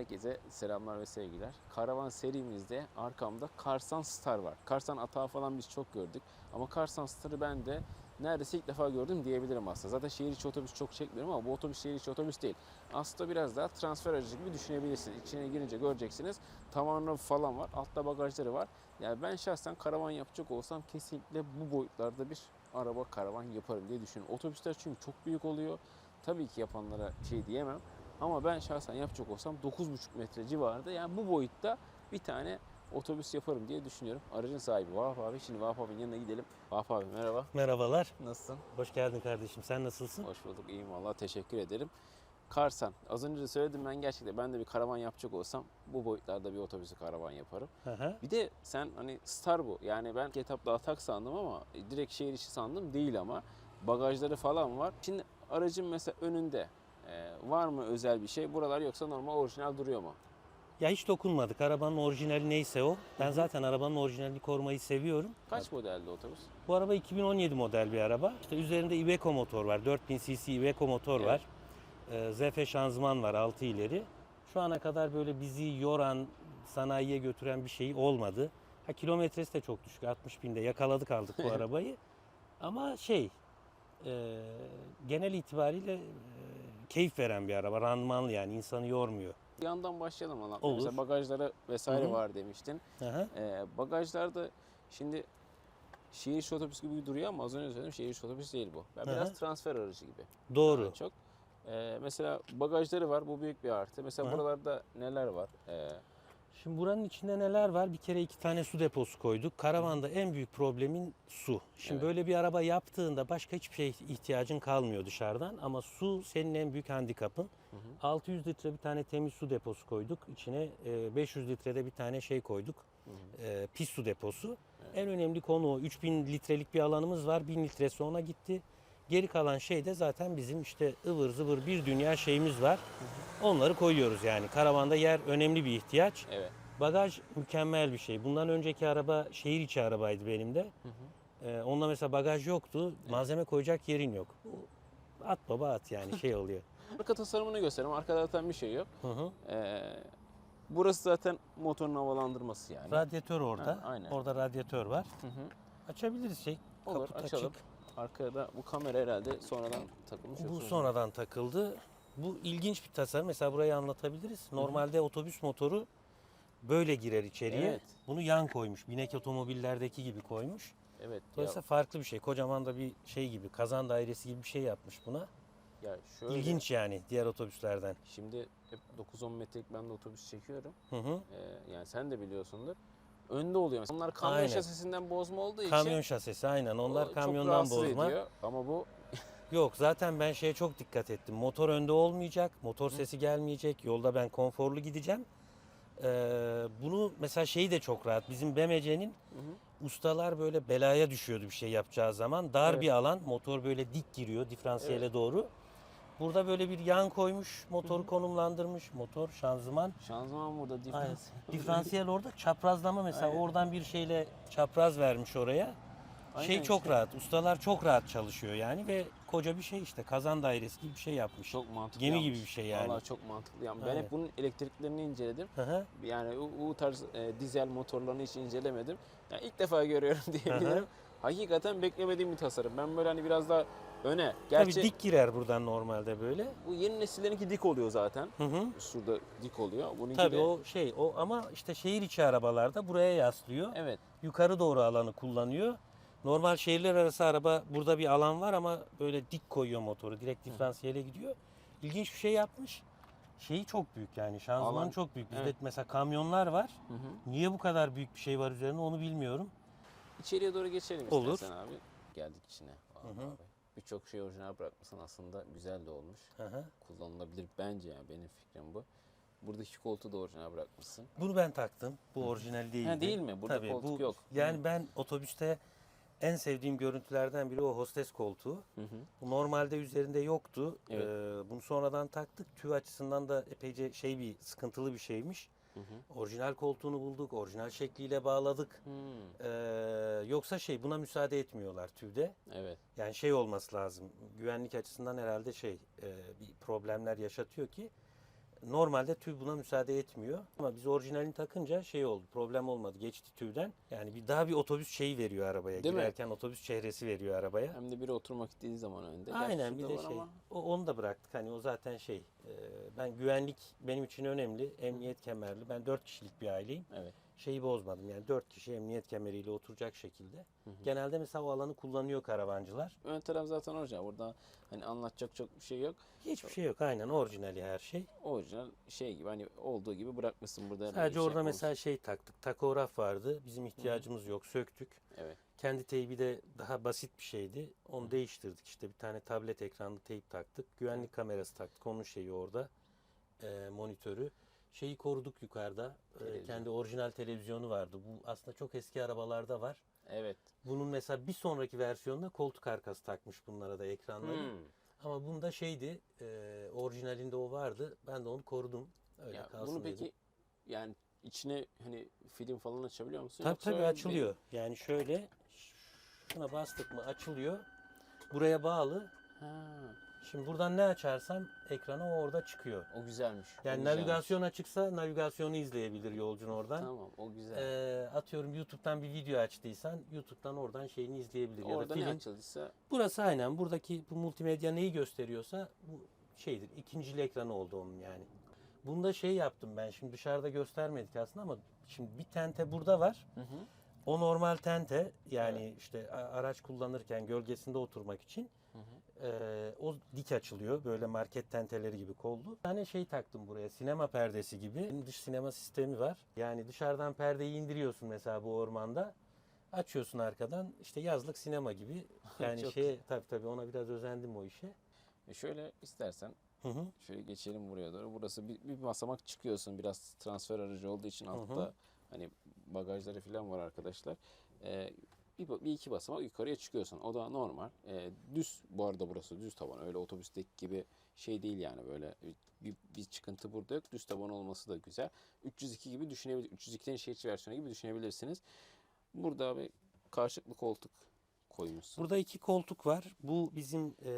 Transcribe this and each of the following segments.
Herkese selamlar ve sevgiler. Karavan serimizde arkamda Karsan Star var. Karsan atağı falan biz çok gördük. Ama Karsan Star'ı ben de neredeyse ilk defa gördüm diyebilirim aslında. Zaten şehir içi otobüs çok çekmiyorum ama bu otobüs şehir içi otobüs değil. Aslında biraz daha transfer aracı gibi düşünebilirsiniz. İçine girince göreceksiniz. Tavanı falan var. Altta bagajları var. Yani ben şahsen karavan yapacak olsam kesinlikle bu boyutlarda bir araba karavan yaparım diye düşünüyorum. Otobüsler çünkü çok büyük oluyor. Tabii ki yapanlara şey diyemem. Ama ben şahsen yapacak olsam 9,5 metre civarında yani bu boyutta bir tane otobüs yaparım diye düşünüyorum. Aracın sahibi Vahap abi. Şimdi Vahap abinin yanına gidelim. Vahap abi merhaba. Merhabalar. Nasılsın? Hoş geldin kardeşim. Sen nasılsın? Hoş bulduk. İyiyim valla. Teşekkür ederim. Karsan. Az önce de söyledim ben gerçekten ben de bir karavan yapacak olsam bu boyutlarda bir otobüsü karavan yaparım. Hı. Bir de sen hani Star bu. Yani ben etapta atak sandım ama direkt şehir içi sandım değil ama bagajları falan var. Şimdi aracın mesela önünde e, var mı özel bir şey? Buralar yoksa normal orijinal duruyor mu? Ya hiç dokunmadık. Arabanın orijinali neyse o. Ben zaten arabanın orijinalini korumayı seviyorum. Kaç modelde otobüs? Bu araba 2017 model bir araba. İşte üzerinde Iveco motor var. 4000 cc Iveco motor var. Ee, ZF şanzıman var 6 ileri. Şu ana kadar böyle bizi yoran, sanayiye götüren bir şey olmadı. Ha kilometresi de çok düşük. 60 binde yakaladık aldık bu arabayı. Ama şey e, genel itibariyle keyif veren bir araba. Randımanlı yani insanı yormuyor. Bir yandan başlayalım anlatmaya. Olur. Mesela bagajları vesaire Hı hı. var demiştin. Aha. E, bagajlarda şimdi şehir içi otobüs gibi duruyor ama az önce söyledim şehir içi otobüs değil bu. Hı. biraz transfer aracı gibi. Doğru. Daha çok. E, mesela bagajları var. Bu büyük bir artı. Mesela Hı hı. buralarda neler var? E, Şimdi buranın içinde neler var? Bir kere iki tane su deposu koyduk. Karavanda en büyük problemin su. Şimdi Evet. böyle bir araba yaptığında başka hiçbir şey ihtiyacın kalmıyor dışarıdan. Ama su senin en büyük handikapın. 600 litre bir tane temiz su deposu koyduk. İçine e, 500 litrede bir tane şey koyduk. E, Pis su deposu. En önemli konu o. 3000 litrelik bir alanımız var. 1000 litresi ona gitti. Geri kalan şey de zaten bizim işte ıvır zıvır bir dünya şeyimiz var. Onları koyuyoruz yani. Karavanda yer önemli bir ihtiyaç. evet. Bagaj mükemmel bir şey. Bundan önceki araba şehir içi arabaydı benim de. Ee, onda mesela bagaj yoktu. Malzeme koyacak yerin yok. At baba at yani şey oluyor. Arka tasarımını göstereyim. Arkada zaten bir şey yok. Hı hı. Ee, burası zaten motorun havalandırması yani. Radyatör orada. Ha, aynen. Orada radyatör var. Hı hı. Açabiliriz şey. Olur Kaput açalım. açık. Arkada bu kamera herhalde sonradan takılmış. Bu sonradan takıldı. Bu ilginç bir tasarım. Mesela burayı anlatabiliriz. Normalde otobüs motoru böyle girer içeriye. Evet. Bunu yan koymuş. Binek otomobillerdeki gibi koymuş. Evet. Dolayısıyla farklı bir şey. Kocaman da bir şey gibi, kazan dairesi gibi bir şey yapmış buna. Ya, şöyle, İlginç yani diğer otobüslerden. Şimdi hep 9-10 metrelik ben de otobüs çekiyorum. Hı hı. Ee, yani sen de biliyorsundur. Önde oluyor. Onlar kamyon Aynen. şasisinden bozma olduğu için Kamyon şasisi aynen. o Onlar çok kamyondan rahatsız bozma. ediyor. Ama bu Yok zaten ben şeye çok dikkat ettim. Motor önde olmayacak. Motor sesi gelmeyecek. Yolda ben konforlu gideceğim. Ee, bunu mesela şeyi de çok rahat. Bizim BMC'nin ustalar böyle belaya düşüyordu bir şey yapacağı zaman. Dar Evet. bir alan. Motor böyle dik giriyor diferansiyele doğru. Burada böyle bir yan koymuş. Motoru konumlandırmış. Motor şanzıman. şanzıman burada Aynen. diferans. Diferansiyel orada çaprazlama mesela Aynen. oradan bir şeyle çapraz vermiş oraya. Şey Aynen çok işte. rahat. Ustalar çok rahat çalışıyor yani ve koca bir şey işte kazan dairesi gibi bir şey yapmış. Çok mantıklı Gemi yapmış. gibi bir şey yani. Vallahi çok mantıklı. Yani ben Aynen. hep bunun elektriklerini inceledim. Hı hı. Yani o, o tarz e, dizel motorlarını hiç incelemedim. Yani ilk defa görüyorum diyebilirim. Hakikaten beklemediğim bir tasarım. Ben böyle hani biraz daha öne. Gerçi Tabii dik girer buradan normalde böyle. bu yeni nesillerinki dik oluyor zaten. Hı hı. Şurada dik oluyor. Bununki Tabii de o şey o ama işte şehir içi arabalarda buraya yaslıyor. evet. Yukarı doğru alanı kullanıyor. Normal şehirler arası araba burada bir alan var ama böyle dik koyuyor motoru. Direkt diferansiyele gidiyor. İlginç bir şey yapmış. Şeyi çok büyük yani şanzıman Alan- çok büyük. Bizde evet. mesela kamyonlar var. Hı hı. Niye bu kadar büyük bir şey var üzerinde onu bilmiyorum. İçeriye doğru geçelim Olur. istersen abi. Geldik içine. Vallahi abi. Birçok şey orijinal bırakmışsın aslında güzel de olmuş. Hı hı. Kullanılabilir bence yani benim fikrim bu. Buradaki koltuğu da orijinal bırakmışsın. Bunu ben taktım. Bu orijinal değil. değil mi? Burada koltuk yok. Yani ben otobüste en sevdiğim görüntülerden biri o hostes koltuğu. Hı hı. Bu normalde üzerinde yoktu. Evet. Ee, bunu sonradan taktık. Tüy açısından da epeyce şey bir sıkıntılı bir şeymiş. Hı hı. Orijinal koltuğunu bulduk. Orijinal şekliyle bağladık. Hmm, Ee, yoksa şey buna müsaade etmiyorlar tüyde. Evet. Yani şey olması lazım. Güvenlik açısından herhalde şey e, bir problemler yaşatıyor ki normalde tüv buna müsaade etmiyor. Ama biz orijinalini takınca şey oldu. Problem olmadı. Geçti tüvden. Yani bir daha bir otobüs şeyi veriyor arabaya. Değil mi? Girerken otobüs çehresi veriyor arabaya. Hem de biri oturmak istediği zaman önde. Aynen bir de şey. ama O, onu da bıraktık. Hani o zaten şey. e, ben güvenlik benim için önemli. Emniyet kemerli. Ben dört kişilik bir aileyim. Evet. Şeyi bozmadım. Yani dört kişi emniyet kemeriyle oturacak şekilde. Genelde mesela o alanı kullanıyor karavancılar. Ön taraf zaten orijinal. Burada hani anlatacak çok bir şey yok. Hiçbir şey yok. Aynen orijinali her şey. Orijinal şey gibi hani olduğu gibi bırakmışsın burada. Sadece şey orada mesela şey taktık. Takograf vardı. Bizim ihtiyacımız yok. Söktük. Evet. Kendi teybi de daha basit bir şeydi. Onu değiştirdik. İşte bir tane tablet ekranlı teyp taktık. Güvenlik kamerası taktık. Onun şeyi orada. e, monitörü. Şeyi koruduk yukarıda. E, Televizyon. kendi orijinal televizyonu vardı. Bu aslında çok eski arabalarda var. Evet. Bunun mesela bir sonraki versiyonunda koltuk arkası takmış bunlara da ekranları. Hmm. Ama bunda şeydi, e, orijinalinde o vardı. Ben de onu korudum. Öyle Ya kalsın bunu peki dedim. yani içine hani film falan açabiliyor musun? Tabii Yoksa tabii açılıyor. Yani şöyle şuna bastık mı açılıyor. Buraya bağlı. bir- Ha, Şimdi buradan ne açarsam ekrana o orada çıkıyor. o güzelmiş. o Yani güzelmiş. navigasyon açıksa navigasyonu izleyebilir yolcun oradan. Tamam o güzel. Ee, atıyorum YouTube'dan bir video açtıysan YouTube'dan oradan şeyini izleyebilir. ya da Orada ne film. açıldıysa Burası aynen. Buradaki bu multimedya neyi gösteriyorsa bu şeydir. İkincili ekranı oldu onun yani. Bunda şey yaptım ben. Şimdi dışarıda göstermedik aslında ama şimdi bir tente burada var. Hı hı. O normal tente yani işte a- araç kullanırken gölgesinde oturmak için Hı hı. eee, o dik açılıyor. Böyle market tenteleri gibi kollu. Bir tane şey taktım buraya. Sinema perdesi gibi. Dış sinema sistemi var. Yani dışarıdan perdeyi indiriyorsun mesela bu ormanda. Açıyorsun arkadan. işte yazlık sinema gibi. Yani Çok şey tabii tabii ona biraz özendim o işe. E şöyle istersen Hı hı. şöyle geçelim buraya doğru. Burası bir, bir basamak çıkıyorsun. Biraz transfer aracı olduğu için hı. altta hani bagajları falan var arkadaşlar. Ee, bir, bir iki basamak yukarıya çıkıyorsun. O da normal. Ee, düz bu arada burası düz taban. Öyle otobüsteki gibi şey değil yani böyle bir, bir çıkıntı burada yok. Düz taban olması da güzel. 302 gibi düşünebilir. 302'nin şehir versiyonu gibi düşünebilirsiniz. Burada bir karşılıklı koltuk koymuşsun. Burada iki koltuk var. Bu bizim e,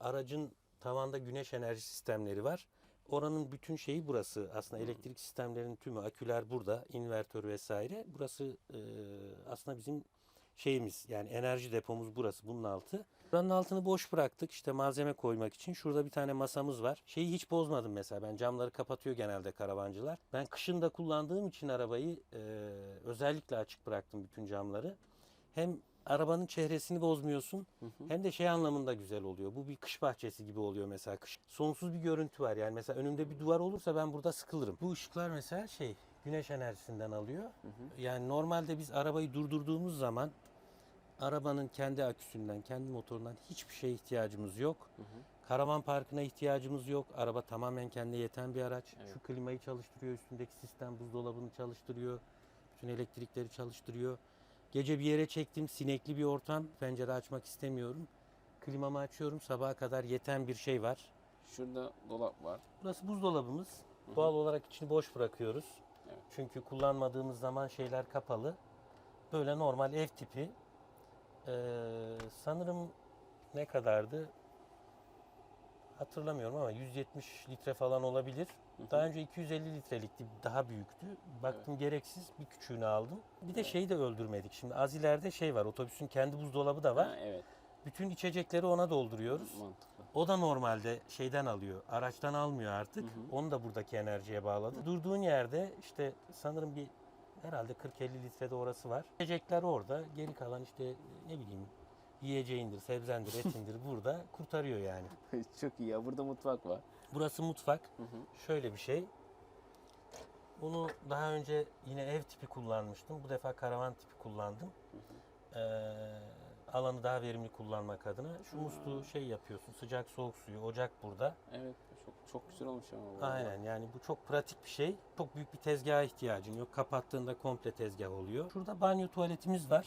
aracın tavanda güneş enerji sistemleri var. Oranın bütün şeyi burası. Aslında elektrik sistemlerinin tümü, aküler burada, invertör vesaire. Burası e, aslında bizim şeyimiz yani enerji depomuz burası bunun altı. Buranın altını boş bıraktık işte malzeme koymak için. Şurada bir tane masamız var. Şeyi hiç bozmadım mesela ben camları kapatıyor genelde karavancılar. Ben kışın da kullandığım için arabayı e, özellikle açık bıraktım bütün camları. Hem arabanın çehresini bozmuyorsun hem de şey anlamında güzel oluyor. Bu bir kış bahçesi gibi oluyor mesela kış. Sonsuz bir görüntü var yani mesela önümde bir duvar olursa ben burada sıkılırım. Bu ışıklar mesela şey güneş enerjisinden alıyor. Yani normalde biz arabayı durdurduğumuz zaman arabanın kendi aküsünden, kendi motorundan hiçbir şeye ihtiyacımız yok. Karavan parkına ihtiyacımız yok. Araba tamamen kendine yeten bir araç. Evet. Şu klimayı çalıştırıyor, üstündeki sistem buzdolabını çalıştırıyor. Bütün elektrikleri çalıştırıyor. Gece bir yere çektim, sinekli bir ortam. Pencere açmak istemiyorum. Klimamı açıyorum, sabaha kadar yeten bir şey var. Şurada dolap var. Burası buzdolabımız. Doğal olarak içini boş bırakıyoruz. Evet. Çünkü kullanmadığımız zaman şeyler kapalı. Böyle normal ev tipi. Ee, sanırım ne kadardı? Hatırlamıyorum ama 170 litre falan olabilir. Daha önce 250 litrelikti, daha büyüktü. Baktım gereksiz, bir küçüğünü aldım. Bir de şeyi de öldürmedik. Şimdi az ileride şey var, otobüsün kendi buzdolabı da var. Ha, evet. Bütün içecekleri ona dolduruyoruz. Mantıklı. O da normalde şeyden alıyor, araçtan almıyor artık. Onu da buradaki enerjiye bağladı. Durduğun yerde işte sanırım bir herhalde 40-50 litrede orası var. İçecekler orada, geri kalan işte ne bileyim yiyeceğindir, sebzendir, etindir burada kurtarıyor yani. Çok iyi ya. Burada mutfak var. Burası mutfak. Hı hı. Şöyle bir şey. Bunu daha önce yine ev tipi kullanmıştım. Bu defa karavan tipi kullandım. Ee, alanı daha verimli kullanmak adına. Şu musluğu şey yapıyorsun. Sıcak soğuk suyu. Ocak burada. Evet. Çok çok güzel olmuş ama. bu. Aynen yani bu çok pratik bir şey. Çok büyük bir tezgaha ihtiyacın yok. Kapattığında komple tezgah oluyor. Şurada banyo tuvaletimiz var.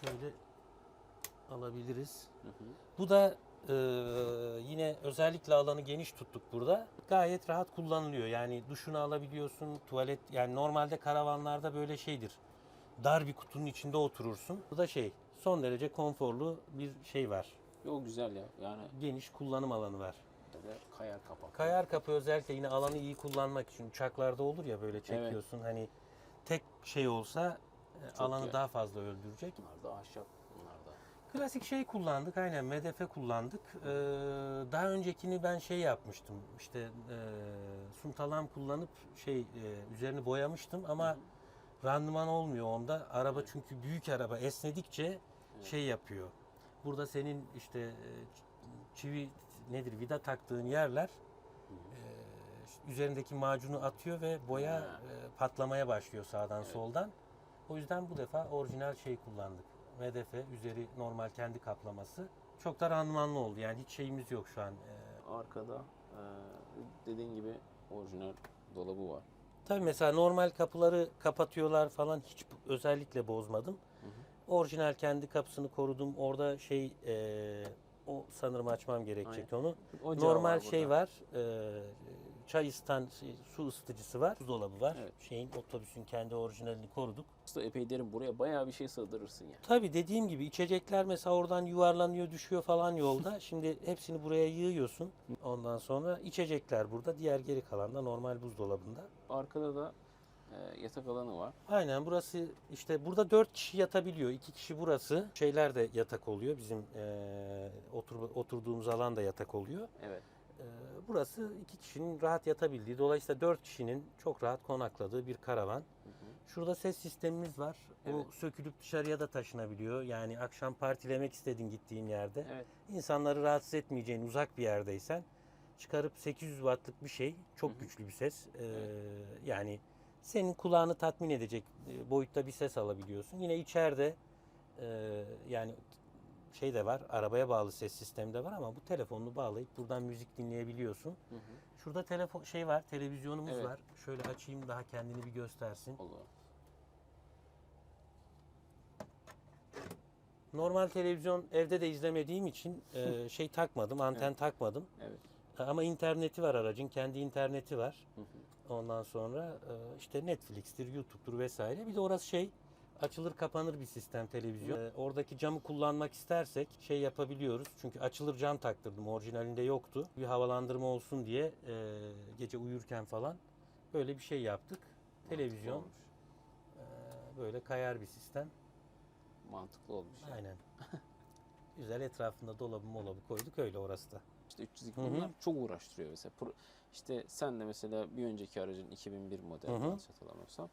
Şöyle alabiliriz. Hı hı. Bu da e, yine özellikle alanı geniş tuttuk burada. Gayet rahat kullanılıyor. Yani duşunu alabiliyorsun. Tuvalet yani normalde karavanlarda böyle şeydir. Dar bir kutunun içinde oturursun. Bu da şey son derece konforlu bir şey var. Yo güzel ya. Yani Geniş kullanım alanı var. kayar kapak. Kayar kapı özellikle yine alanı iyi kullanmak için uçaklarda olur ya böyle çekiyorsun hani tek şey olsa e, Çok alanı güzel. daha fazla öldürecek. Bunlar da ahşap. Bunlar da. Klasik şey kullandık aynen MDF kullandık. Ee, daha öncekini ben şey yapmıştım işte e, suntalam kullanıp şey e, üzerini boyamıştım ama randıman olmuyor onda. Araba çünkü büyük araba esnedikçe şey yapıyor. Burada senin işte e, çivi nedir vida taktığın yerler e, üzerindeki macunu atıyor ve boya e, patlamaya başlıyor sağdan Evet. soldan. O yüzden bu defa orijinal şey kullandık. MDF üzeri normal kendi kaplaması. Çok da randımanlı oldu. Yani hiç şeyimiz yok şu an. E, Arkada e, dediğin gibi orijinal dolabı var. Tabii mesela normal kapıları kapatıyorlar falan hiç özellikle bozmadım. Orijinal kendi kapısını korudum. Orada şey e, o sanırım açmam gerekecek onu. Ocağı Normal şey burada. var. e, çay ısıtan şey, su ısıtıcısı var. Buzdolabı var. Evet. Şeyin otobüsün kendi orijinalini koruduk. Aslında epey derin. Buraya bayağı bir şey sığdırırsın yani. Tabii dediğim gibi içecekler mesela oradan yuvarlanıyor, düşüyor falan yolda. Şimdi hepsini buraya yığıyorsun. Ondan sonra içecekler burada. Diğer geri kalan da normal buzdolabında. Arkada da e, yatak alanı var. Aynen burası işte burada dört kişi yatabiliyor. iki kişi burası. Şeyler de yatak oluyor. Bizim eee, otur, oturduğumuz alan da yatak oluyor. Evet. Eee, burası iki kişinin rahat yatabildiği. Dolayısıyla dört kişinin çok rahat konakladığı bir karavan. Şurada ses sistemimiz var. Evet. O sökülüp dışarıya da taşınabiliyor. Yani akşam partilemek istedin gittiğin yerde. Evet. İnsanları rahatsız etmeyeceğin uzak bir yerdeysen çıkarıp 800 wattlık bir şey. Çok Hı hı. güçlü bir ses. Ee, yani senin kulağını tatmin edecek e, boyutta bir ses alabiliyorsun. Yine içeride e, yani şey de var. Arabaya bağlı ses sistemi de var ama bu telefonunu bağlayıp buradan müzik dinleyebiliyorsun. Hı hı. Şurada telefon şey var, televizyonumuz Evet. var. Şöyle açayım daha kendini bir göstersin. Olur. Normal televizyon evde de izlemediğim için e, şey takmadım, anten takmadım. Evet. Ama interneti var aracın, kendi interneti var. Hı hı. Ondan sonra e, işte Netflix'tir, YouTube'dur vesaire. Bir de orası şey açılır kapanır bir sistem televizyon. E, oradaki camı kullanmak istersek şey yapabiliyoruz. Çünkü açılır cam taktırdım. Orijinalinde yoktu. Bir havalandırma olsun diye e, gece uyurken falan böyle bir şey yaptık. Televizyon Mantıklı olmuş. e, böyle kayar bir sistem. Mantıklı olmuş. yani. Aynen. Güzel etrafında dolabı molabı koyduk öyle orası da. İşte 302 Hı hı. bunlar çok uğraştırıyor mesela. Pro- İşte sen de mesela bir önceki aracın 2001 model yanlış hatırlamıyorsam.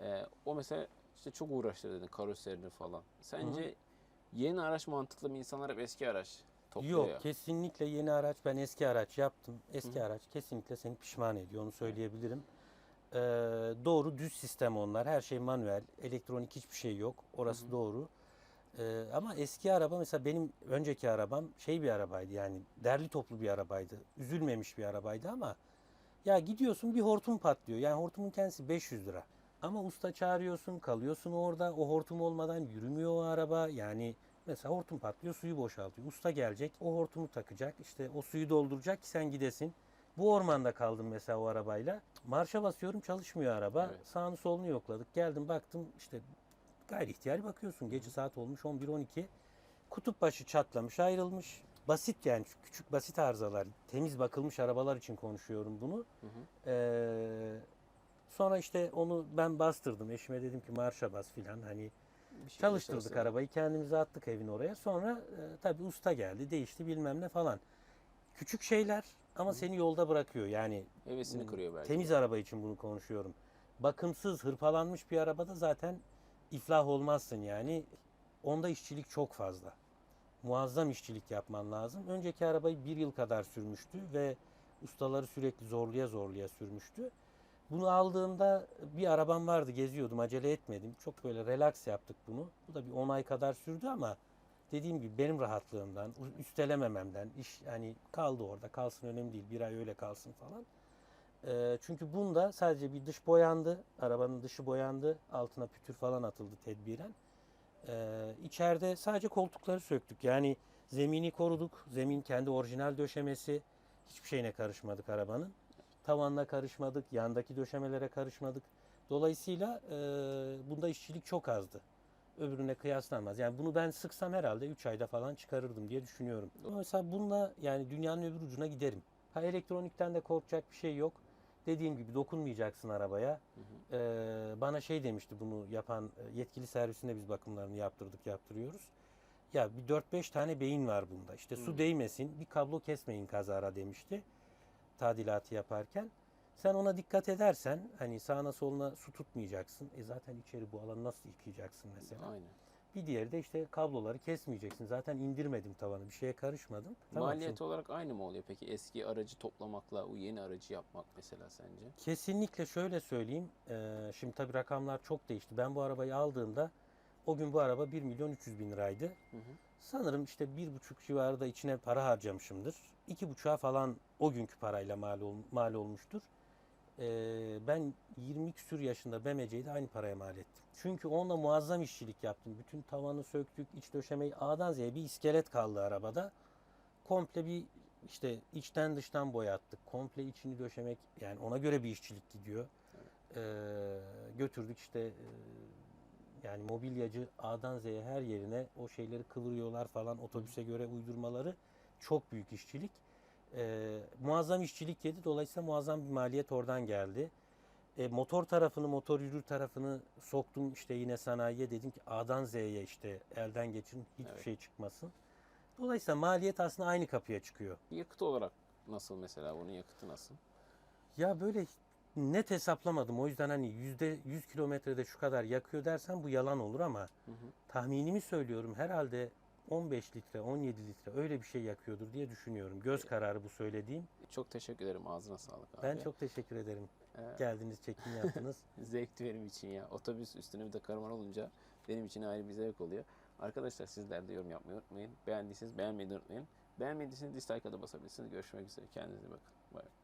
Ee, o mesela işte çok uğraştırdı dedin karoserini falan. Sence yeni araç mantıklı mı? İnsanlar hep eski araç topluyor Yok ya. kesinlikle yeni araç ben eski araç yaptım. Eski araç kesinlikle seni pişman ediyor onu söyleyebilirim. Ee, doğru düz sistem onlar her şey manuel elektronik hiçbir şey yok orası doğru. Ee, ama eski araba mesela benim önceki arabam şey bir arabaydı yani derli toplu bir arabaydı. Üzülmemiş bir arabaydı ama ya gidiyorsun bir hortum patlıyor. Yani hortumun kendisi 500 lira. Ama usta çağırıyorsun, kalıyorsun orada. O hortum olmadan yürümüyor o araba. Yani mesela hortum patlıyor, suyu boşaltıyor. Usta gelecek, o hortumu takacak. işte o suyu dolduracak ki sen gidesin. Bu ormanda kaldım mesela o arabayla. Marşa basıyorum çalışmıyor araba. Evet. Sağını solunu yokladık. Geldim baktım işte gayri ihtiyari bakıyorsun. Gece saat olmuş 11-12. Kutup başı çatlamış ayrılmış. Basit yani küçük basit arızalar. Temiz bakılmış arabalar için konuşuyorum bunu. Hı hı. Ee, sonra işte onu ben bastırdım. Eşime dedim ki marşa bas filan hani Bir şey çalıştırdık gösterse- arabayı kendimize attık evin oraya. Sonra e, tabii usta geldi değişti bilmem ne falan. Küçük şeyler ama seni yolda bırakıyor yani Hevesini kırıyor belki. temiz araba için bunu konuşuyorum. Bakımsız hırpalanmış bir arabada zaten iflah olmazsın yani. Onda işçilik çok fazla. Muazzam işçilik yapman lazım. Önceki arabayı bir yıl kadar sürmüştü ve ustaları sürekli zorluya zorluya sürmüştü. Bunu aldığımda bir arabam vardı geziyordum acele etmedim. Çok böyle relax yaptık bunu. Bu da bir 10 ay kadar sürdü ama dediğim gibi benim rahatlığımdan, üstelemememden, iş hani kaldı orada kalsın önemli değil bir ay öyle kalsın falan. Ee, çünkü bunda sadece bir dış boyandı, arabanın dışı boyandı, altına pütür falan atıldı tedbiren. Ee, içeride sadece koltukları söktük. Yani zemini koruduk, zemin kendi orijinal döşemesi, hiçbir şeyine karışmadık arabanın. Tavanla karışmadık, yandaki döşemelere karışmadık. Dolayısıyla e, bunda işçilik çok azdı. Öbürüne kıyaslanmaz. Yani bunu ben sıksam herhalde 3 ayda falan çıkarırdım diye düşünüyorum. Mesela bununla yani dünyanın öbür ucuna giderim. Ha elektronikten de korkacak bir şey yok. Dediğim gibi dokunmayacaksın arabaya. Hı hı. Ee, bana şey demişti bunu yapan e, yetkili servisinde biz bakımlarını yaptırdık yaptırıyoruz. Ya bir 4-5 tane beyin var bunda. İşte su Hmm. değmesin, bir kablo kesmeyin kazara demişti tadilatı yaparken. Sen ona dikkat edersen hani sağına soluna su tutmayacaksın. E zaten içeri bu alanı nasıl yıkayacaksın mesela? Aynen. Bir diğeri de işte kabloları kesmeyeceksin. Zaten indirmedim tavanı. Bir şeye karışmadım. Tamam, Maliyet şimdi- olarak aynı mı oluyor peki? Eski aracı toplamakla o yeni aracı yapmak mesela sence? Kesinlikle şöyle söyleyeyim. Eee, şimdi tabii rakamlar çok değişti. Ben bu arabayı aldığımda o gün bu araba 1 milyon 300 bin liraydı. Hı hı. Sanırım işte bir buçuk civarı da içine para harcamışımdır. İki buçuğa falan o günkü parayla mal, ol- mal olmuştur. Eee, ben 20 küsür yaşında BMC'yi de aynı paraya mal ettim. Çünkü onunla muazzam işçilik yaptım. Bütün tavanı söktük, iç döşemeyi A'dan Z'ye bir iskelet kaldı arabada. Komple bir işte içten dıştan boyattık. Komple içini döşemek yani ona göre bir işçilik gidiyor. Eee, götürdük işte eee, yani mobilyacı A'dan Z'ye her yerine o şeyleri kıvırıyorlar falan otobüse göre uydurmaları çok büyük işçilik. Eee, muazzam işçilik yedi. Dolayısıyla muazzam bir maliyet oradan geldi. E, motor tarafını, motor yürür tarafını soktum işte yine sanayiye dedim ki A'dan Z'ye işte elden geçirin hiçbir Evet. şey çıkmasın. Dolayısıyla maliyet aslında aynı kapıya çıkıyor. Yakıt olarak nasıl mesela bunun yakıtı nasıl? Ya böyle net hesaplamadım. O yüzden hani yüzde 100 kilometrede şu kadar yakıyor dersen bu yalan olur ama Hı hı. tahminimi söylüyorum. Herhalde 15 litre, 17 litre öyle bir şey yakıyordur diye düşünüyorum. Göz kararı bu söylediğim. Çok teşekkür ederim. Ağzına sağlık abi. Ben çok teşekkür ederim. Ee, Geldiniz, çekim yaptınız. zevkti benim için ya. Otobüs üstüne bir de karavan olunca benim için ayrı bir zevk oluyor. Arkadaşlar sizler de yorum yapmayı unutmayın. Beğendiyseniz beğenmeyi unutmayın. Beğenmediyseniz dislike'a da basabilirsiniz. Görüşmek üzere. Kendinize bakın. Bay bay.